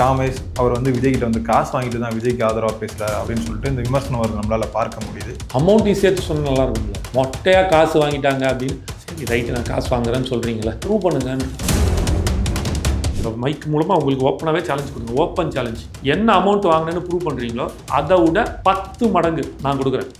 காமேஷ் அவர் வந்து விஜய்கிட்ட வந்து காசு வாங்கிட்டு தான் விஜய்க்கு ஆதரவாக பேசுகிறார் அப்படின்னு சொல்லிட்டு இந்த விமர்சனம் வருது நம்மளால் பார்க்க முடியுது. அமௌண்ட்டையும் சேர்த்து சொன்னா நல்லா இருக்கும்ல. மொட்டையாக காசு வாங்கிட்டாங்க அப்படின்னு சரி ரைட்டு நான் காசு வாங்குறேன்னு சொல்கிறீங்களே ப்ரூவ் பண்ணுங்கன்னு. இப்போ மைக் மூலமாக உங்களுக்கு ஓப்பனாகவே சேலஞ்ச் கொடுங்க. ஓப்பன் சேலஞ்ச் என்ன அமௌண்ட் வாங்கினேன்னு ப்ரூவ் பண்ணுறீங்களோ அதை விட பத்து மடங்கு நான் கொடுக்குறேன்.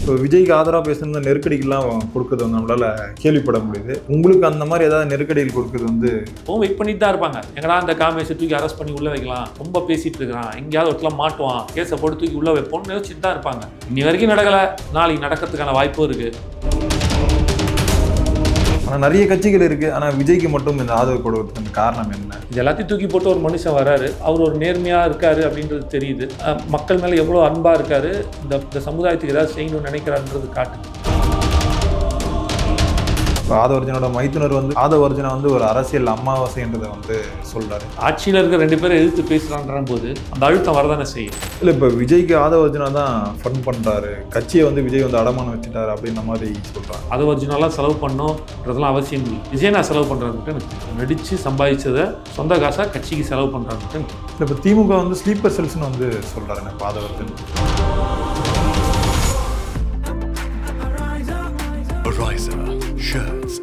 இப்போ விஜய்க்கு ஆதரவாக பேசுகிற நெருக்கடிக்கெல்லாம் கொடுக்குறது வந்து நம்மளால் கேள்விப்பட முடியுது. உங்களுக்கு அந்த மாதிரி ஏதாவது நெருக்கடிகள் கொடுக்குறது வந்து இப்போவும் வெயிட் பண்ணிட்டு தான் இருப்பாங்க. எங்கடா அந்த காமேஷை தூக்கி அரெஸ்ட் பண்ணி உள்ளே வைக்கலாம். ரொம்ப பேசிகிட்டு இருக்கிறான். எங்கேயாவது ஒருத்தலாம் மாட்டுவான். கேஸை போட்டு தூக்கி உள்ளே வைப்போம்னு யோசிச்சுட்டு தான் இருப்பாங்க. இன்னி வரைக்கும் நடக்கலை. நாளைக்கு நடக்கிறதுக்கான வாய்ப்பும் இருக்குது ஆனால் நிறைய கட்சிகள் இருக்குது ஆனால் விஜய்க்கு மட்டும் இந்த ஆதரவு கொடுக்கறதுக்கு காரணம் என்ன? இது எல்லாத்தையும் தூக்கி போட்டு ஒரு மனுஷன் வராரு. அவர் ஒரு நேர்மையாக இருக்காரு அப்படின்றது தெரியுது. மக்கள் மேலே எவ்வளோ அன்பாக இருக்காரு? இந்த இந்த சமுதாயத்துக்கு ஏதாவது செய்யணும்னு நினைக்கிறாருன்றது காட்டுது. ஆதவர்ஜனோட மைத்துனர் வந்து ஆதவர்ஜனா வந்து ஒரு அரசியல் அமாவாசைன்றதை வந்து சொல்கிறாரு ஆட்சியில் இருக்க ரெண்டு பேரும் எதிர்த்து பேசுகிறான்ற போது அந்த அழுத்தம் வரதானே செய்யும்? இல்லை இப்போ விஜய்க்கு ஆதவர்ஜனா தான் ஃபன் பண்ணுறாரு கட்சியை வந்து விஜய் வந்து அடமானம் வச்சுட்டாரு அப்படின்ற மாதிரி சொல்கிறாங்க அதை ஒரிஜினலாக செலவு பண்ணணுன்றதெல்லாம் அவசியம் இல்லை. விஜய் நான் செலவு எனக்கு தெரியும். நடித்து சம்பாதிச்சதை சொந்த காசாக கட்சிக்கு செலவு எனக்கு. இல்லை இப்போ திமுக வந்து ஸ்லீப்பர் செல்ஸ்னு வந்து சொல்கிறாருங்க இப்போ ஆதவர்ஜன்.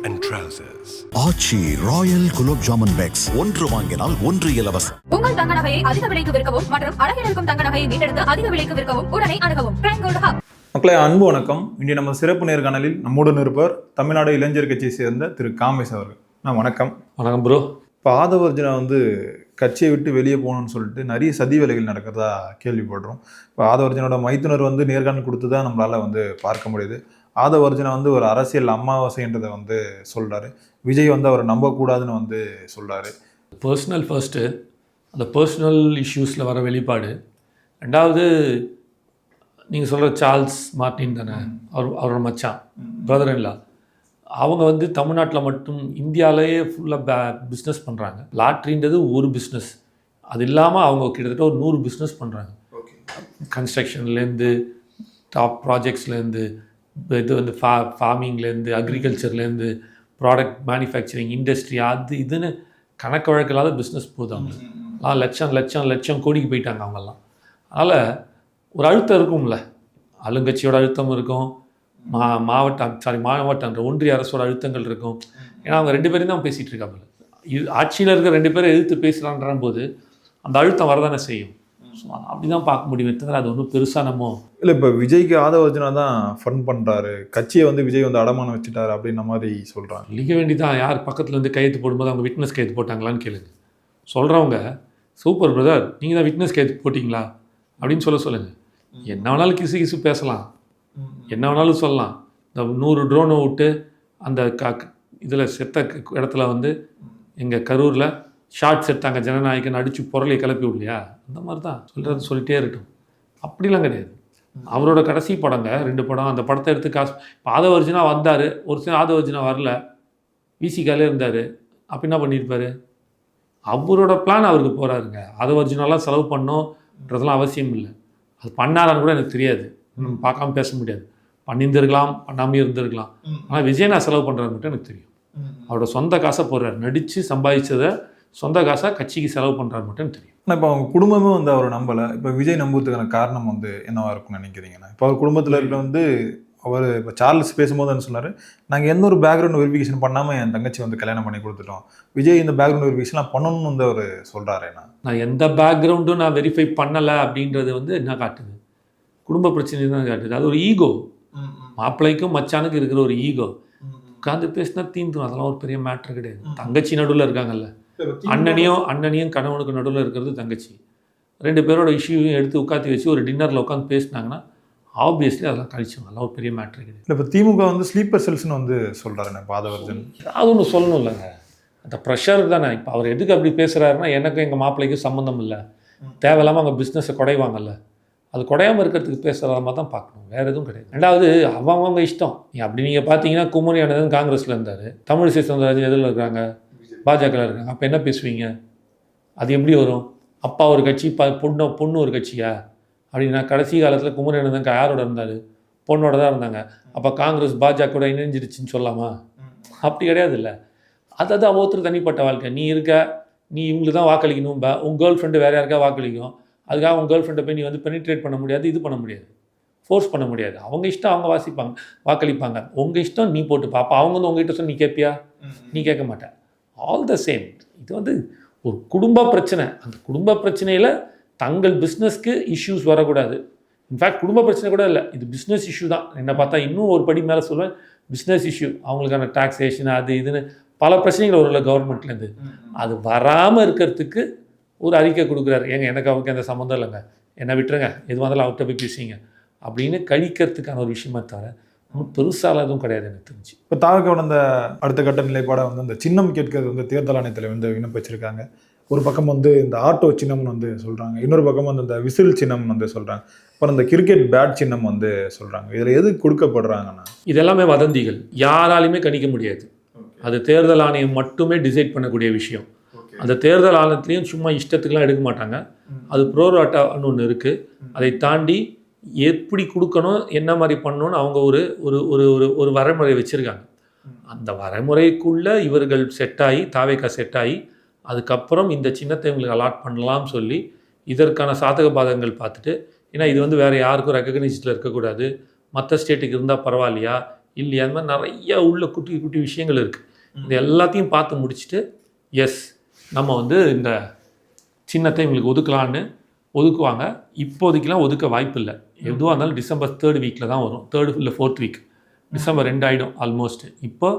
And trousers. Aachi royal gulab jamun packs ஒன்று வாங்கினால் ஒன்று இலவசம். உங்கள் தங்க நகையை அதிக விலைக்கு விற்கவும் மற்றும் அழகில் இருக்கும் தங்க நகையை மீட்டெடுத்து அதிக விலைக்கு விற்கவும் உடனே அணுகவும். பிரைம் கோல்டு ஹப் மக்களே அன்பு வணக்கம். இன்றைய நம்ம சிறப்பு நேர்காணலில் நம்முடன் இருப்பவர் தமிழ்நாடு இளைஞர் கட்சியை சேர்ந்த திரு காமேஷ் அவர்கள். நான் வணக்கம். வணக்கம் ப்ரோ இப்போ ஆதவர்ஜனா வந்து கட்சியை விட்டு வெளியே போகணும்னு சொல்லிட்டு நிறைய சதி வேலைகள் நடக்கிறதா கேள்விப்படுறோம். இப்போ ஆதவர்ஜனோட மைத்துனர் வந்து நேர்காணல் கொடுத்து தான் நம்மளால் வந்து பார்க்க முடியுது. ஆதவர்ஜனா வந்து ஒரு அரசியல் அமாவாசைன்றதை வந்து சொல்கிறாரு விஜய் வந்து அவரை நம்பக்கூடாதுன்னு வந்து சொல்கிறாரு பர்சனல் ஃபர்ஸ்ட்டு அந்த பர்சனல் இஷ்யூஸில் வர வெளிப்பாடு. ரெண்டாவது நீங்கள் சொல்கிற சார்ல்ஸ் மார்ட்டின் தானே? அவர் அவரோட மச்சான் பிரதர் இல்லா அவங்க வந்து தமிழ்நாட்டில் மட்டும் இந்தியாவிலேயே ஃபுல்லாக பே பிஸ்னஸ் பண்ணுறாங்க லாட்ரின்றது ஒரு பிஸ்னஸ் அது இல்லாமல் அவங்க கிட்டத்தட்ட ஒரு நூறு பிஸ்னஸ் பண்ணுறாங்க கன்ஸ்ட்ரக்ஷன்லேருந்து டாப் ப்ராஜெக்ட்ஸ்லேருந்து இது வந்து ஃபா ஃபார்மிங்லேருந்து அக்ரிகல்ச்சர்லேருந்து ப்ராடக்ட் மேனுஃபேக்சரிங் இண்டஸ்ட்ரி அது இதுன்னு கணக்கு வழக்கில்லாத பிஸ்னஸ் போகுது அவங்களுக்கு லட்சம் லட்சம் லட்சம் கோடிக்கு போயிட்டாங்க அவங்கெல்லாம். அதனால் ஒரு அழுத்தம் இருக்கும்ல. ஆளுங்கட்சியோட அழுத்தம் இருக்கும். மா மாவட்டம் சாரி மாவட்டன்ற ஒன்றிய அரசோட அழுத்தங்கள் இருக்கும். ஏன்னா அவங்க ரெண்டு பேரும் தான் பேசிகிட்டு இருக்காங்க. இது ஆட்சியில் இருக்க ரெண்டு பேரும் எதிர்த்து பேசுகிறான்ற போது அந்த அழுத்தம் வரதானே செய்யும். ஸோ அப்படி தான் பார்க்க முடியுமே தவிர அது ஒன்றும் பெருசாக நம்ம இல்லை இப்போ விஜய்க்கு ஆதவர்ஜனா தான் ஃபன் பண்ணுறாரு கட்சியை வந்து விஜய் வந்து அடமானம் வச்சுட்டாரு அப்படின்ற மாதிரி சொல்கிறாங்க லிக வேண்டிதான் யார் பக்கத்தில் இருந்து கையெழுத்து போடும்போது அவங்க விட்னஸ் கையெழுத்து போட்டாங்களான்னு கேளுங்க. சொல்கிறவங்க சூப்பர் பிரதர் நீங்கள் தான் விட்னஸ் கையெழுத்து போட்டிங்களா? அப்படின்னு சொல்ல சொல்லுங்கள் என்ன வேணாலும் கிசு கிசு பேசலாம். என்ன வேணாலும் சொல்லலாம். இந்த நூறு ட்ரோனை விட்டு அந்த க இதில் செத்த இடத்துல வந்து எங்கள் கரூரில் ஷார்ட்ஸ் எடுத்தாங்க ஜனநாயகன் அடித்து பொருளை கிளப்பி விடலையா? அந்த மாதிரி தான் சொல்கிறது சொல்லிட்டே இருக்கட்டும். அப்படிலாம் கிடையாது. அவரோட கடைசி படங்க ரெண்டு படம் அந்த படத்தை எடுத்து காசு இப்போ ஆதவர்ஜினா வந்தார் ஒரு சில ஆதவர்ஜினா வரல. விசிகாலே இருந்தார். அப்போ என்ன பண்ணியிருப்பாரு? அவரோட பிளான் அவருக்கு போகிறாருங்க ஆதவர்ஜினாலாம் செலவு பண்ணோன்றதெல்லாம் அவசியம் இல்லை. அது பண்ணாரான்னு கூட எனக்கு தெரியாது. நம்ம பார்க்காம பேச முடியாது. பண்ணியிருந்திருக்கலாம் பண்ணாமே இருந்திருக்கலாம். ஆனால் விஜய் நான் செலவு பண்ணுறது மட்டும் எனக்கு தெரியும். அவரோட சொந்த காசை போடுறாரு. நடித்து சம்பாதிச்சதை சொந்த காசாக கட்சிக்கு செலவு பண்ணுறாரு மட்டும் தெரியும். ஆனால் இப்போ அவங்க குடும்பமே வந்து அவரை நம்பலை. இப்போ விஜய் நம்புறதுக்கான காரணம் வந்து என்னவா இருக்கும்னு நினைக்கிறீங்கண்ணா இப்போ அவர் குடும்பத்தில் இருக்க வந்து அவர் இப்போ சார்ல்ஸ் பேசும்போது என்ன சொன்னார்? நாங்கள் எந்த ஒரு பேக்ரவுண்ட் வெரிஃபிகேஷன் பண்ணாமல் என் தங்கச்சி வந்து கல்யாணம் பண்ணி கொடுத்துட்டோம். விஜய் இந்த பேக்ரவுண்ட் வெரிஃபிகேஷன்லாம் பண்ணணும்னு வந்து அவர் சொல்கிறாருண்ணா நான் எந்த பேக்ரவுண்டும் நான் வெரிஃபை பண்ணலை அப்படின்றது வந்து என்ன காட்டுது? குடும்ப பிரச்சனை தான் காட்டுது. அது ஒரு ஈகோ மாப்பிள்ளைக்கும் மச்சானுக்கு இருக்கிற ஒரு ஈகோ உட்காந்து பேசினா தீந்துரும். அதெல்லாம் ஒரு பெரிய மேட்ரு கிடையாது. தங்கச்சி நடுவில் இருக்காங்கல்ல. அண்ணனையும் அண்ணனையும் கணவனுக்கு நடுவில் இருக்கிறது தங்கச்சி. ரெண்டு பேரோட இஷ்யூவையும் எடுத்து உட்காத்தி வச்சு ஒரு டின்னரில் உட்காந்து பேசினாங்கன்னா ஆப்வியஸ்லி அதெல்லாம் கழிச்சுவாங்க அதெல்லாம் ஒரு பெரிய மேட்ரு கிடையாது. இல்லை இப்போ திமுக வந்து ஸ்லீப்பர் செல்ஸ்னு வந்து சொல்கிறாருண்ணே பாதவர்ஜன் ஏதாவது ஒன்று சொல்லணும் இல்லைங்க அந்த ப்ரெஷர் தானே. இப்போ அவர் எதுக்கு அப்படி பேசுகிறாருன்னா எனக்கும் எங்கள் மாப்பிள்ளைக்கும் சம்மந்தம் இல்லை. தேவையில்லாமல் அவங்க பிஸ்னஸை குறைவாங்கல்ல அது குறையாமல் இருக்கிறதுக்கு பேசுகிற மாதிரி தான் பார்க்கணும். வேறு எதுவும் கிடையாது. ரெண்டாவது அவங்க அவங்க இஷ்டம். நீ அப்படி நீங்கள் பார்த்தீங்கன்னா குமரி அண்ணன் காங்கிரஸில் இருந்தார். தமிழிசை சவுந்தரராஜன் எதில் இருக்காங்க பாஜகவில் இருக்காங்க அப்போ என்ன பேசுவீங்க? அது எப்படி வரும்? அப்பா ஒரு கட்சி ப பொண்ணு பொண்ணு ஒரு கட்சியா? அப்படின்னா கடைசி காலத்தில் குமரி அண்ணன் யாரோட இருந்தார்? பொண்ணோட தான் இருந்தாங்க. அப்போ காங்கிரஸ் பாஜக இணைஞ்சிருச்சுன்னு சொல்லாமா? அப்படி கிடையாது இல்லை அது அது ஒவ்வொருத்தர் தனிப்பட்ட வாழ்க்கை. நீ இருக்க நீ இவங்களுக்கு தான் வாக்களிக்கணும். உன் கேர்ள் ஃப்ரெண்டு வேறு யாருக்கா வாக்களிக்கும்? அதுக்காக உன் கேர்ள் ஃப்ரெண்டை போய் நீ வந்து பெனிட்ரேட் பண்ண முடியாது இது பண்ண முடியாது. ஃபோர்ஸ் பண்ண முடியாது. அவங்க இஷ்டம் அவங்க வாசிப்பாங்க வாக்களிப்பாங்க. உங்கள் இஷ்டம் நீ போட்டு பாப்பா அவங்க வந்து உங்ககிட்ட சொல்லி நீ கேட்பியா நீ கேட்க மாட்ட. ஆல் த சேம் இது வந்து ஒரு குடும்ப பிரச்சனை. அந்த குடும்ப பிரச்சனையில் தங்கள் பிஸ்னஸ்க்கு இஷ்யூஸ் வரக்கூடாது. இன்ஃபேக்ட் குடும்ப பிரச்சனை கூட இல்லை. இது பிஸ்னஸ் இஷ்யூ தான். என்னை பார்த்தா இன்னும் ஒரு படி மேலே சொல்லுவேன் பிஸ்னஸ் இஷ்யூ அவங்களுக்கான டாக்ஸேஷன் அது இதுன்னு பல பிரச்சனைகள் வரும்ல கவர்மெண்ட்லேருந்து அது வராமல் இருக்கிறதுக்கு ஒரு அறிக்கை கொடுக்குறாரு. ஏங்க எனக்கு அவருக்கு எந்த சம்மந்தம் இல்லைங்க. என்னை விட்டுருங்க. எது வந்தாலும் அவர்கிட்ட போய் பேசிங்க அப்படின்னு கழிக்கிறதுக்கான ஒரு விஷயமா தவிர ஒன்றும் பெருசால எதுவும் கிடையாது எனக்கு தெரிஞ்சு. இப்போ தாவக்கோட அந்த அடுத்த கட்ட நிலைப்பாடை வந்து அந்த சின்னம் கேட்கறது வந்து தேர்தல் ஆணையத்தில் வந்து விண்ணப்பிச்சிருக்காங்க. ஒரு பக்கம் வந்து இந்த ஆட்டோ சின்னம்னு வந்து சொல்கிறாங்க இன்னொரு பக்கம் வந்து இந்த விசில் சின்னம்னு வந்து சொல்கிறாங்க அப்புறம் இந்த கிரிக்கெட் பேட் சின்னம் வந்து சொல்கிறாங்க இதில் எது கொடுக்கப்படுறாங்கன்னா? இதெல்லாமே வதந்திகள். யாராலையுமே கணிக்க முடியாது. அது தேர்தல் ஆணையம் மட்டுமே டிசைட் பண்ணக்கூடிய விஷயம். அந்த தேர்தல் ஆணையத்துலேயும் சும்மா இஷ்டத்துக்குலாம் எடுக்க மாட்டாங்க. அது ப்ரோராட்டான்னு ஒன்று இருக்குது அதை தாண்டி எப்படி கொடுக்கணும் என்ன மாதிரி பண்ணணும்னு அவங்க ஒரு ஒரு ஒரு ஒரு ஒரு வரைமுறை வச்சுருக்காங்க. அந்த வரைமுறைக்குள்ளே இவர்கள் செட் ஆகி தாவேக்கா செட் ஆகி அதுக்கப்புறம் இந்த சின்னத்தை இவங்களுக்கு அலாட் பண்ணலாம்னு சொல்லி இதற்கான சாதக பாதகங்கள் பார்த்துட்டு ஏன்னா இது வந்து வேறு யாருக்கும் ரெக்கக்னைஸ்டில் இருக்கக்கூடாது. மற்ற ஸ்டேட்டுக்கு இருந்தால் பரவாயில்லையா? இல்லையா? அந்த மாதிரி நிறைய உள்ள குட்டி குட்டி விஷயங்கள் இருக்குது இந்த எல்லாத்தையும் பார்த்து முடிச்சுட்டு எஸ் நம்ம வந்து இந்த சின்னத்தை இவங்களுக்கு ஒதுக்கலான்னு ஒதுக்குவாங்க. இப்போதைக்கெலாம் ஒதுக்க வாய்ப்பு இல்லை எதுவாக இருந்தாலும் டிசம்பர் தேர்ட் வீக்கில் தான் வரும். தேர்டு இல்லை ஃபோர்த் வீக் டிசம்பர் ரெண்டு ஆகிடும் ஆல்மோஸ்ட் இப்போ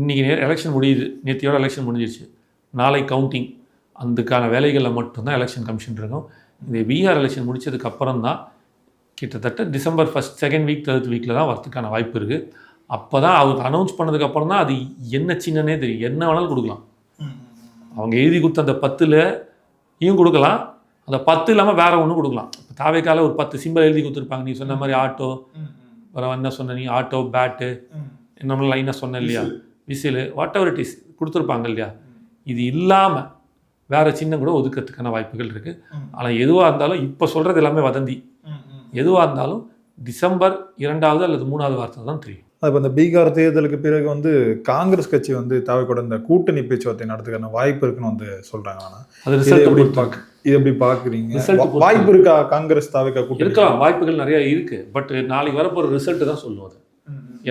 இன்றைக்கி எலெக்ஷன் முடியுது. நேத்தியோட எலெக்ஷன் முடிஞ்சிருச்சு. நாளை கவுண்டிங் அதுக்கான வேலைகளில் மட்டும்தான் எலெக்ஷன் கமிஷன் இருக்கும். இந்த பீகார் எலெக்ஷன் அப்புறம் தான் கிட்டத்தட்ட December first second week third வீக்கில் தான் வரதுக்கான வாய்ப்பு இருக்குது அப்போ தான் அவங்க அனௌன்ஸ் பண்ணதுக்கப்புறம் தான் அது என்ன சின்னனே தெரியும். என்ன வேணாலும் கொடுக்கலாம். அவங்க எழுதி கொடுத்த அந்த பத்தில் இயும் கொடுக்கலாம். அந்த பத்து இல்லாமல் வேற ஒன்றும் கொடுக்கலாம். இப்போ ஒரு பத்து சிம்பிள் எழுதி கொடுத்துருப்பாங்க. நீ சொன்ன மாதிரி ஆட்டோ வேறு என்ன சொன்ன நீ? ஆட்டோ பேட்டு நம்ம லைனாக சொன்ன இல்லையா? Whistle whatever it is கொடுத்துருப்பாங்க இல்லையா? இது இல்லாமல் வேறு சின்னம் கூட ஒதுக்கிறதுக்கான வாய்ப்புகள் இருக்குது ஆனால் எதுவாக இருந்தாலும் இப்போ சொல்கிறது எல்லாமே வதந்தி. எதுவாக இருந்தாலும் டிசம்பர் இரண்டாவது அல்லது மூணாவது வாரத்தில் தான் தெரியும். இப்போ இந்த பீகார் தேர்தலுக்கு பிறகு வந்து காங்கிரஸ் கட்சி வந்து தாவக்கோட இந்த கூட்டணி பேச்சுவார்த்தை நடத்துக்கான வாய்ப்பு இருக்குன்னு வந்து சொல்கிறாங்க ஆனால் அது எப்படி பார்க்க இது எப்படி பார்க்குறீங்க. வாய்ப்பு இருக்கா காங்கிரஸ் தாவக்கா கூட்டணி இருக்கலாம் வாய்ப்புகள் நிறைய இருக்குது பட் நாளைக்கு வரப்போகிற ரிசல்ட் தான் சொல்லும் அது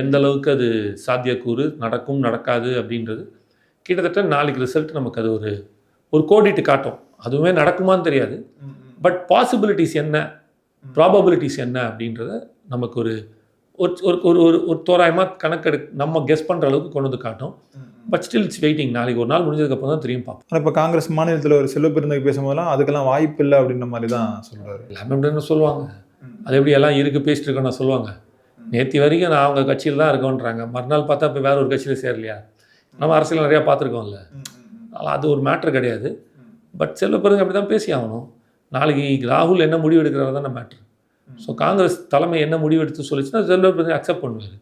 எந்த அளவுக்கு அது சாத்தியக்கூறு நடக்கும் நடக்காது அப்படின்றது கிட்டத்தட்ட நாளைக்கு ரிசல்ட் நமக்கு அது ஒரு ஒரு கோடிட்டு காட்டும். அதுவுமே நடக்குமான்னு தெரியாது. பட் பாசிபிலிட்டிஸ் என்ன? ப்ராபபிலிட்டிஸ் என்ன அப்படின்றத நமக்கு ஒரு ஒரு ஒரு ஒரு ஒரு ஒரு தோராயமாக கணக்கெடு நம்ம கெஸ் பண்ணுற அளவுக்கு கொண்டு வந்து காட்டும். பட் ஸ்டில் இட்ஸ் வெயிட்டிங் நாளைக்கு ஒரு நாள் முடிஞ்சதுக்கப்புறம் தான் தெரியும் பார்ப்போம். ஆனால் இப்போ காங்கிரஸ் மாநிலத்தில் ஒரு செல்வ பெருந்தகை பேசும்போதெல்லாம் அதுக்கெல்லாம் வாய்ப்பு இல்லை அப்படின்ற மாதிரி தான் சொல்றாரு. எல்லாமே அப்படின்னு சொல்லுவாங்க. அது எப்படி எல்லாம் இருக்குது பேசிட்டு இருக்கோன்னு சொல்லுவாங்க. நேற்று வரைக்கும் நான் அவங்க கட்சியில் தான் இருக்கோன்றாங்க. மறுநாள் பார்த்தா இப்போ வேற ஒரு கட்சியில் சேரலையா? நம்ம அரசியல் நிறையா பார்த்துருக்கோம்ல. அதனால் அது ஒரு மேட்ரு கிடையாது. பட் செல்வ பிறகு அப்படி தான் பேசி ஆகணும். நாளைக்கு ராகுல் என்ன முடிவு எடுக்கிறது தானே மேட்ரு ஸோ காங்கிரஸ் தலைமை என்ன முடிவு எடுத்து சொல்லிச்சுன்னா செல்வ பிறகு அக்செப்ட் பண்ணுவார்.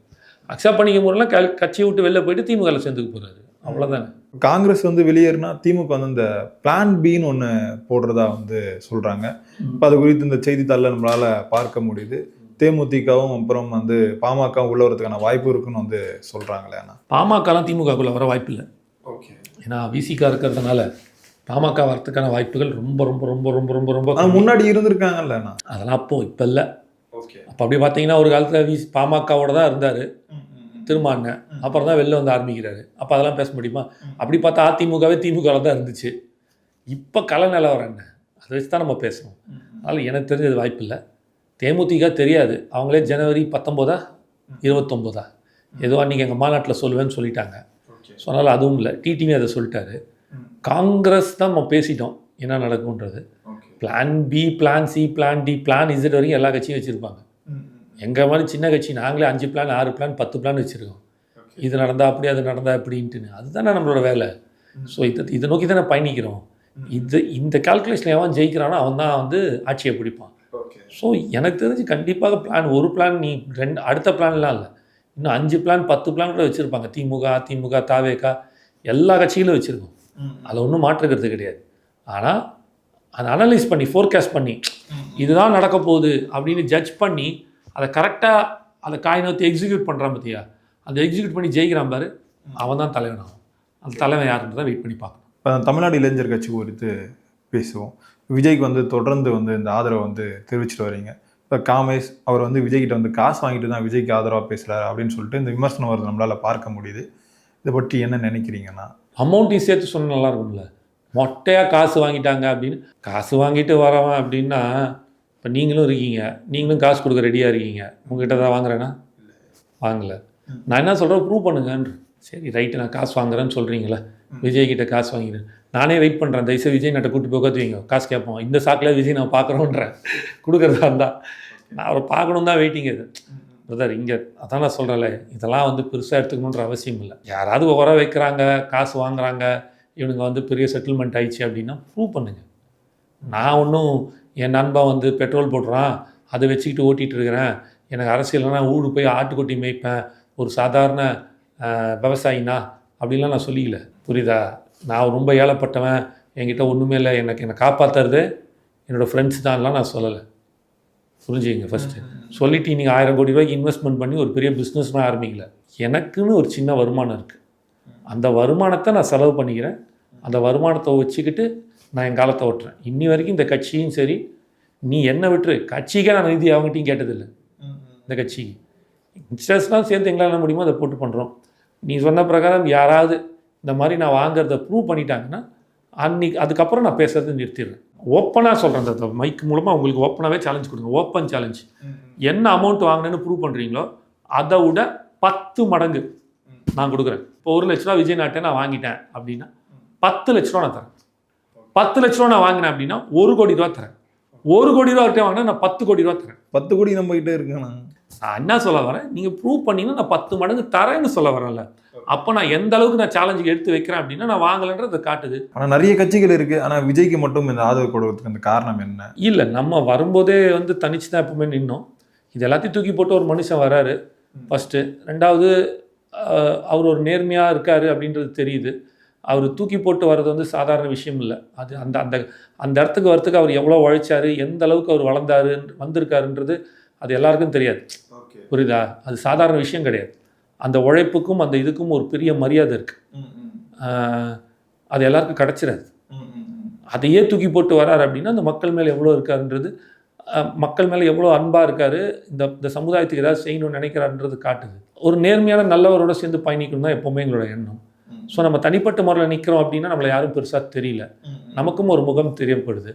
அக்செப்ட் பண்ணிக்க முறையில் க கட்சியை விட்டு வெளில போயிட்டு திமுகவில் சேர்ந்துக்க போகிறாரு அவ்வளோதானே காங்கிரஸ் வந்து வெளியேறினா திமுக வந்து இந்த பிளான் பின்னு ஒன்று போடுறதா வந்து சொல்றாங்க. இப்போ அது குறித்து இந்த செய்தித்தாளில் நம்மளால பார்க்க முடியுது. தேமுதிகவும் அப்புறம் வந்து பாமக உள்ள வரதுக்கான வாய்ப்பு இருக்குன்னு வந்து சொல்றாங்களே ஆனால் பாமகலாம் திமுகக்குள்ளே வர வாய்ப்பு இல்லை ஓகே. ஏன்னா விசிகா இருக்கிறதுனால பாமக வரத்துக்கான வாய்ப்புகள் ரொம்ப ரொம்ப ரொம்ப ரொம்ப ரொம்ப ரொம்ப. முன்னாடி இருந்திருக்காங்கல்ல அதெல்லாம் அப்போ இப்போ இல்லை ஓகே. அப்போ அப்படி பார்த்தீங்கன்னா ஒரு காலத்தில் வி பாமகவோட தான் இருந்தார். திருமாண்ணன் அப்புறம் தான் வெளில வந்து ஆரம்பிக்கிறாரு. அப்போ அதெல்லாம் பேச முடியுமா? அப்படி பார்த்தா அதிமுகவே திமுகவில் தான் இருந்துச்சு. இப்போ கலை நிலவரம் என்ன? அதை வச்சு தான் நம்ம பேசணும் அதனால் எனக்கு தெரிஞ்சது வாய்ப்பு இல்லை. தேமுதிக தெரியாது. அவங்களே ஜனவரி பத்தொம்போதா? இருபத்தொம்போதா? ஏதோ அன்றைக்கி எங்கள் மாநாட்டில் சொல்லுவேன்னு சொல்லிட்டாங்க. ஸோ அதனால் அதுவும் இல்லை. டிடிவி அதை சொல்லிட்டாரு. காங்கிரஸ் தான் நம்ம பேசிட்டோம். என்ன நடக்கும்ன்றது. Plan B plan C plan D plan Z வரைக்கும் எல்லா கட்சியும் வச்சுருப்பாங்க. எங்கள் மாதிரி சின்ன கட்சி நாங்களே அஞ்சு பிளான் ஆறு பிளான் பத்து பிளான் வச்சுருக்கோம். இது நடந்தா அப்படி அது நடந்தா அப்படின்ட்டுன்னு அதுதானே நம்மளோட வேலை. ஸோ இதை இதை நோக்கி தானே பயணிக்கிறோம். இது இந்த கால்குலேஷன் எவன் ஜெயிக்கிறானோ அவன் தான் வந்து ஆட்சியை பிடிப்பான். ஸோ எனக்கு தெரிஞ்சு கண்டிப்பாக பிளான் ஒரு பிளான் நீ ரெண்டு அடுத்த பிளான்லாம் இல்லை. இன்னும் அஞ்சு பிளான் பத்து பிளான் கூட வச்சுருப்பாங்க. திமுக அதிமுக தாவேகா எல்லா கட்சிகளும் வச்சுருக்கோம். அதில் ஒன்றும் மாற்றுக்கிறது கிடையாது. ஆனால் அதை அனலைஸ் பண்ணி ஃபோர்காஸ்ட் பண்ணி இதுதான் நடக்க போகுது அப்படின்னு ஜட்ஜ் பண்ணி அதை கரெக்டாக அதை காய் நோத்தி எக்ஸிக்யூட் பண்ணுறான் பார்த்தியா அந்த எக்ஸிக்யூட் பண்ணி ஜெயிக்கிறான் பாரு. அவன் தான் தலைவனாகும் அந்த தலைவன் யாருன்றதை வெயிட் பண்ணி பார்க்கணும். இப்போ தமிழ்நாடு இளைஞர் கட்சி குறித்து பேசுவோம். விஜய்க்கு வந்து தொடர்ந்து வந்து இந்த ஆதரவை வந்து தெரிவிச்சிட்டு வரீங்க. இப்போ காமேஷ் அவர் வந்து விஜய்கிட்ட வந்து காசு வாங்கிட்டு தான் விஜய்க்கு ஆதரவாக பேசுகிறார் அப்படின்னு சொல்லிட்டு இந்த விமர்சனம் வருது நம்மளால் பார்க்க முடியுது. இதை பற்றி என்ன நினைக்கிறீங்கன்னா அமௌண்ட்டையும் சேர்த்து சொன்னா நல்லா இருக்கும்ல மொட்டையாக காசு வாங்கிட்டாங்க அப்படின்னு. காசு வாங்கிட்டு வரவன் அப்படின்னா இப்போ நீங்களும் இருக்கீங்க. நீங்களும் காசு கொடுக்க ரெடியாக இருக்கீங்க. உங்ககிட்ட தான் வாங்குறேன்னா? வாங்கலை. நான் என்ன சொல்கிறேன் ப்ரூவ் பண்ணுங்கன்ற சரி ரைட்டு நான் காசு வாங்குறேன்னு சொல்கிறீங்களே விஜய் கிட்ட காசு வாங்கிடுறேன் நானே வெயிட் பண்ணுறேன் தயவுசெய்து விஜய் நட்டை கூட்டி போய் வைங்க. காசு கேட்போம். இந்த சாக்கில் விஜய் நான் பார்க்குறோன்றேன் கொடுக்குறதா இருந்தால் நான் அவரை பார்க்கணும் தான் வெயிட்டிங் இது. பிரதர் இங்கே அதான் நான் சொல்கிறேன்ல இதெல்லாம் வந்து பெருசாக எடுத்துக்கணுன்ற அவசியம் இல்லை. யாராவது உர வைக்கிறாங்க காசு வாங்குறாங்க இவனுங்க வந்து பெரிய செட்டில்மெண்ட் ஆயிடுச்சு அப்படின்னா ப்ரூவ் பண்ணுங்கள் நான் ஒன்றும் என் நண்பன் வந்து பெட்ரோல் போடுறான் அதை வச்சுக்கிட்டு ஓட்டிகிட்டு இருக்கிறேன். எனக்கு அரசியல்னா ஊடு போய் ஆட்டுக்குட்டி மேய்ப்பேன் ஒரு சாதாரண விவசாயினா அப்படின்லாம் நான் சொல்லிக்கல. புரியுதா? நான் ரொம்ப ஏழப்பட்டவன் என்கிட்ட ஒன்றுமே இல்லை எனக்கு என்னை காப்பாற்றுறது என்னோடய ஃப்ரெண்ட்ஸ் தான்லாம் நான் சொல்லலை. புரிஞ்சுங்க ஃபஸ்ட்டு சொல்லிட்டு நீங்கள் ஆயிரம் கோடி ரூபாய்க்கு இன்வெஸ்ட்மெண்ட் பண்ணி ஒரு பெரிய பிஸ்னஸ்லாம் ஆரம்பிக்கல. எனக்குன்னு ஒரு சின்ன வருமானம் இருக்குது அந்த வருமானத்தை நான் செலவு பண்ணிக்கிறேன். அந்த வருமானத்தை வச்சுக்கிட்டு நான் என் காலத்தை ஓட்டுறேன். இன்னி வரைக்கும் இந்த கட்சியும் சரி நீ என்ன விட்டுரு. கட்சிக்கே நான் நிதி அவங்ககிட்டையும் கேட்டதில்லை. இந்த கட்சிக்கு. இன்ட்ரெஸ்ட்லாம் சேர்த்து எங்களால் என்ன முடியுமோ அதை போட்டு பண்ணுறோம் நீ சொன்ன பிரகாரம் யாராவது இந்த மாதிரி நான் வாங்குறத ப்ரூவ் பண்ணிட்டாங்கன்னா அன்னைக்கு அதுக்கப்புறம் நான் பேசுறது நிறுத்திடுறேன். ஓப்பனாக சொல்கிறேன் இந்த மைக் மூலமாக உங்களுக்கு ஓப்பனாகவே சேலஞ்ச் கொடுங்க. ஓப்பன் சேலஞ்ச் என்ன அமௌண்ட் வாங்கினேன்னு ப்ரூவ் பண்ணுறீங்களோ அதை விட பத்து மடங்கு நான் கொடுக்குறேன். இப்போ ஒரு லட்ச ரூபா விஜய் நாட்டை நான் வாங்கிட்டேன் அப்படின்னா பத்து லட்ச ரூபா நான் தரேன். பத்து லட்ச ரூபா நான் வாங்கினேன் அப்படின்னா ஒரு கோடி ரூபா தரேன். ஒரு கோடி ரூபா கிட்டே வாங்கினா நான் பத்து கோடி ரூபா தரேன். பத்து கோடி நம்ம கிட்டே இருக்குண்ணா நான் என்ன சொல்ல வரேன்? நீங்கள் ப்ரூவ் பண்ணீங்கன்னா நான் பத்து மடங்கு தரேன்னு சொல்ல வரேன்ல. அப்போ நான் எந்த அளவுக்கு நான் சேலஞ்சுக்கு எடுத்து வைக்கிறேன் அப்படின்னா நான் வாங்கலைன்றதை காட்டுது. ஆனால் நிறைய கட்சிகள் இருக்குது ஆனால் விஜய்க்கு மட்டும் இந்த ஆதரவு கொடுக்கறதுக்கு அந்த காரணம் என்ன? இல்லை நம்ம வரும்போதே வந்து தனிச்சு தான் எப்பவுமே நின்னோம். இது எல்லாத்தையும் தூக்கி போட்டு ஒரு மனுஷன் வராரு. ஃபஸ்ட்டு ரெண்டாவது அவர் ஒரு நேர்மையாக இருக்கார் அப்படின்றது தெரியுது. அவர் தூக்கி போட்டு வர்றது வந்து சாதாரண விஷயம் இல்லை. அது அந்த அந்த அந்த இடத்துக்கு வரத்துக்கு அவர் எவ்வளோ உழைச்சாரு எந்த அளவுக்கு அவர் வளர்ந்தாரு வந்திருக்காருன்றது அது எல்லாருக்கும் தெரியாது. புரியுதா? அது சாதாரண விஷயம் கிடையாது. அந்த உழைப்புக்கும் அந்த இதுக்கும் ஒரு பெரிய மரியாதை இருக்குது அது எல்லாருக்கும் கிடச்சிடாது. அதையே தூக்கி போட்டு வராரு அப்படின்னா அந்த மக்கள் மேலே எவ்வளோ இருக்காருன்றது மக்கள் மேலே எவ்வளோ அன்பாக இருக்காரு இந்த இந்த சமுதாயத்துக்கு ஏதாவது செய்யணும்னு நினைக்கிறாருன்றது காட்டுது. ஒரு நேர்மையான நல்லவரோட சேர்ந்து பயணிக்கணும் தான் எப்போவுமே எங்களோட எண்ணம். ஸோ நம்ம தனிப்பட்ட முறையில் நிற்கிறோம் அப்படின்னா நம்மளை யாரும் பெருசாக தெரியல. நமக்கும் ஒரு முகம் தெரியப்படுது.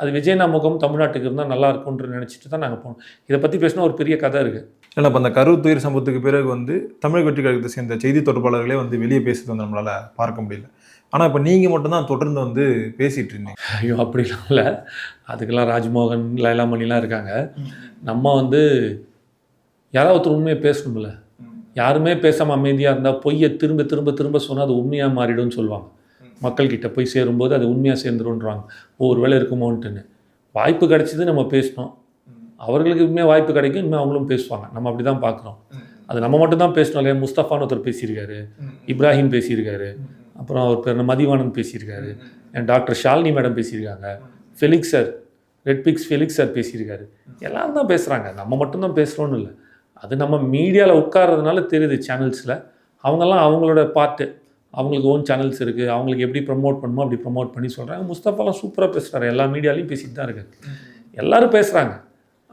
அது விஜயனா முகம் தமிழ்நாட்டுக்கு இருந்தால் நல்லா இருக்கும்னு நினச்சிட்டு தான் நாங்கள் போனோம். இதை பற்றி பேசினா ஒரு பெரிய கதை இருக்குது இல்லை இப்போ அந்த கரூர் துயர் சம்பவத்துக்கு பிறகு வந்து தமிழ் வெற்றி கழகத்தை சேர்ந்த செய்தி தொடர்பாளர்களே வந்து வெளியே பேசுறது வந்து நம்மளால பார்க்க முடியல. ஆனால் இப்போ நீங்கள் மட்டும்தான் தொடர்ந்து வந்து பேசிட்டு இருந்தீங்க. ஐயோ அப்படிலாம் இல்லை. அதுக்கெல்லாம் ராஜ்மோகன் லைலாமணிலாம் இருக்காங்க. நம்ம வந்து யாராவது ஒருத்தர் உண்மையை பேசணும்ல. யாருமே பேசாமல் அமைதியாக இருந்தால் பொய்யை திரும்ப திரும்ப திரும்ப சொன்னால் அது உண்மையாக மாறிடும்னு சொல்லுவாங்க. மக்கள்கிட்ட போய் சேரும்போது அது உண்மையாக சேர்ந்துருன்றாங்க ஒவ்வொரு வேளை இருக்குமோன்ட்டுன்னு. வாய்ப்பு கிடைச்சது நம்ம பேசணும் அவர்களுக்கு உண்மையாக வாய்ப்பு கிடைக்கும் இனிமேல் அவங்களும் பேசுவாங்க. நம்ம அப்படி தான் பார்க்குறோம். அது நம்ம மட்டும் தான் பேசணும் இல்லையா? முஸ்தஃபான்னு ஒருத்தர் பேசியிருக்காரு. இப்ராஹிம் பேசியிருக்காரு. அப்புறம் அவர் பேர் என்ன, பேசியிருக்காரு. என் டாக்டர் ஷாலினி மேடம் பேசியிருக்காங்க. Felix sir Red Pix Felix sir பேசியிருக்காரு. எல்லாரும் தான் பேசுகிறாங்க நம்ம மட்டும்தான் பேசுகிறோன்னு இல்லை. அது நம்ம மீடியாவில் உட்கார்றதுனால தெரியுது சேனல்ஸில் அவங்கெல்லாம் அவங்களோட பார்ட்டு அவங்களுக்கு ஓன் சேனல்ஸ் இருக்குது அவங்களுக்கு எப்படி ப்ரமோட் பண்ணுமோ அப்படி ப்ரமோட் பண்ணி சொல்கிறாங்க முஸ்தபாலாம் சூப்பராக பேசுகிறாரு எல்லா மீடியாலையும் பேசிட்டு தான் இருக்காரு. எல்லாரும் பேசுகிறாங்க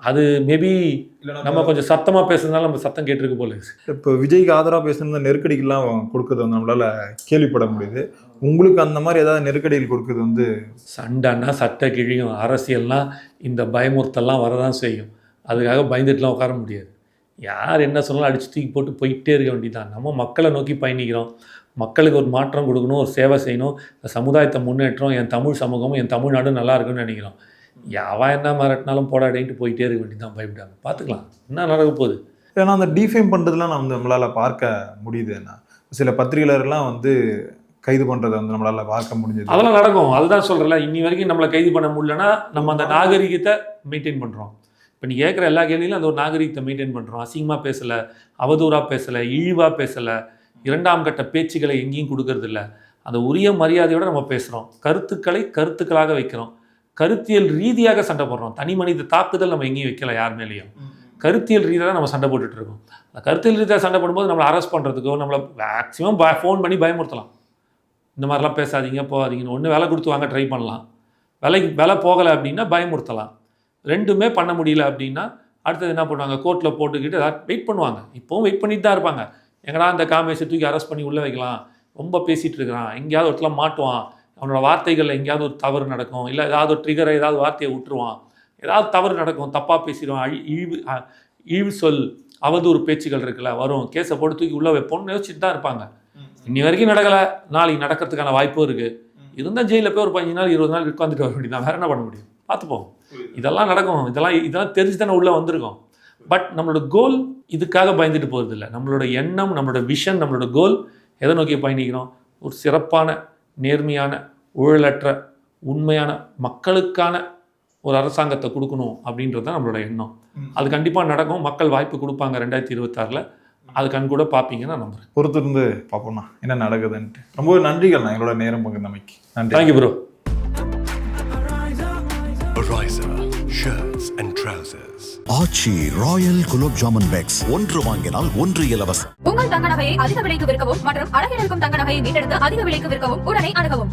அது மேபி நம்ம கொஞ்சம் சத்தமாக பேசுறதுனால நம்ம சத்தம் கேட்டிருக்கு போல. இப்போ விஜய்க்கு ஆதரவாக பேசுன நெருக்கடிக்கெல்லாம் கொடுக்கறது வந்து நம்மளால கேள்விப்பட முடியுது. உங்களுக்கு அந்த மாதிரி ஏதாவது நெருக்கடிகள் கொடுக்கறது வந்து சண்டைன்னா சட்டை கிழியும். அரசியல்னா இந்த பயமுறுத்தல்லாம் வரதான் செய்யும். அதுக்காக பயந்துட்டுலாம் உட்கார முடியாது. யார் என்ன சொன்னாலும் அடிச்சு தூக்கி போட்டு போயிட்டே இருக்க வேண்டியதான் நம்ம மக்களை நோக்கி பயணிக்கிறோம். மக்களுக்கு ஒரு மாற்றம் கொடுக்கணும் ஒரு சேவை செய்யணும் சமுதாயத்தை முன்னேற்றம் என் தமிழ் சமூகமும் என் தமிழ்நாடும் நல்லா இருக்கும்னு நினைக்கிறோம். யாவன் என்ன மிரட்டினாலும் போடாடின்ட்டு போயிட்டே இருக்க வேண்டியதான் பயப்படாம. பார்த்துக்கலாம். என்ன நடக்க போகுது? ஏன்னா அந்த டிஃபேம் பண்ணுறதுலாம் நம்ம நம்மளால பார்க்க முடியுது என்ன சில பத்திரிகையாளர்லாம் வந்து கைது பண்ணுறதை வந்து நம்மளால பார்க்க முடிஞ்சது. அதெல்லாம் நடக்கும். அதுதான் சொல்கிறேன்ல இன்னி வரைக்கும் நம்மளை கைது பண்ண முடியலன்னா நம்ம அந்த நாகரிகத்தை மெயின்டைன் பண்ணுறோம் இப்போ நீ கேட்குற எல்லா கேள்வியிலும் அந்த ஒரு நாகரிகத்தை மெயின்டைன் பண்ணுறோம் அசிங்கமாக பேசலை அவதூறாக பேசலை இழிவாக பேசலை இரண்டாம் கட்ட பேச்சுக்களை எங்கேயும் கொடுக்கறதில்ல. அந்த உரிய மரியாதையோட நம்ம பேசுகிறோம் கருத்துக்களை கருத்துக்களாக வைக்கிறோம். கருத்தியல் ரீதியாக சண்டை போடுறோம். தனி மனித தாக்குதல் நம்ம எங்கேயும் வைக்கல யார் மேலேயும். கருத்தியல் ரீதியாக தான் நம்ம சண்டை போட்டுட்டு இருக்கோம். அந்த கருத்தியல் ரீதியாக சண்டை போடும்போது நம்மளை அரெஸ்ட் பண்ணுறதுக்கோ நம்மளை மேக்ஸிமம் ஃபோன் பண்ணி பயமுறுத்தலாம். இந்த மாதிரிலாம் பேசாதீங்க போகாதீங்கன்னு ஒன்று விலை கொடுத்து வாங்க ட்ரை பண்ணலாம். விலைக்கு விலை போகலை அப்படின்னா பயமுறுத்தலாம். ரெண்டுமே பண்ண முடியல அப்படின்னா அடுத்தது என்ன பண்ணுவாங்க? கோர்ட்டில் போட்டுக்கிட்டு வெயிட் பண்ணுவாங்க. இப்போவும் வெயிட் பண்ணிட்டு தான் இருப்பாங்க. எங்கடா அந்த காமேஷை தூக்கி அரெஸ்ட் பண்ணி உள்ளே வைக்கலாம்? ரொம்ப பேசிகிட்டு இருக்கிறான். எங்கேயாவது ஒருத்தல மாட்டுவான். அவனோட வார்த்தைகளில் எங்கேயாவது ஒரு தவறு நடக்கும். இல்லை ஏதாவது ஒரு ட்ரிகரை ஏதாவது வார்த்தையை விட்டுருவான். ஏதாவது தவறு நடக்கும். தப்பாக பேசிடுவான். அழி இழிவு இழிவு சொல் அவதூறு பேச்சுகள் இருக்குல்ல வரும். கேஸை போட்டு தூக்கி உள்ளே வைப்போம்னு யோசிச்சுட்டு தான் இருப்பாங்க. இன்னி வரைக்கும் நடக்கலை. நாளைக்கு நடக்கிறதுக்கான வாய்ப்பும் இருக்குது இருந்தால் ஜெயிலில் போய் ஒரு பதினஞ்சு நாள் இருபது நாள் உட்காந்துட்டு வர வேண்டியதான் வேற என்ன பண்ண முடியும்? பார்த்துப்போம். இதெல்லாம் நடக்கும். இதெல்லாம் இதெல்லாம் தெரிஞ்சு தானே உள்ளே வந்திருக்கோம். பட் நம்மளோட கோல் இதுக்காக பயந்துட்டு போகிறது இல்லை நம்மளோட எண்ணம் நம்மளோட விஷன் நம்மளோட கோல் எதை நோக்கி பயணிக்கிறோம்? ஒரு சிறப்பான நேர்மையான ஊழலற்ற உண்மையான மக்களுக்கான ஒரு அரசாங்கத்தை கொடுக்கணும் அப்படின்றது தான் நம்மளோட எண்ணம். அது கண்டிப்பாக நடக்கும். மக்கள் வாய்ப்பு கொடுப்பாங்க ரெண்டாயிரத்தி இருபத்தாறில். அது கண் கூட பார்ப்பீங்கன்னு நான் நம்புகிறேன் பொறுத்திருந்து பார்ப்போம்ண்ணா. என்ன நடக்குதுன்ட்டு. ரொம்பவே நன்றிகள்ண்ணா எங்களோட நேரம் பகிர்ந்தமைக்கு நன்றி. Thank you bro Ariza shirts and trousers. Aachi Royal gulab jamun packs. ஒன்று வாங்கினால் ஒன்று இலவசம். உங்கள் தங்க நகையை அதிக விலைக்கு விற்கவும் மற்றும் அழகில் இருக்கும் தங்க நகையை மீட்டெடுத்து அதிக விலைக்கு விற்கவும் உடனே அணுகவும்.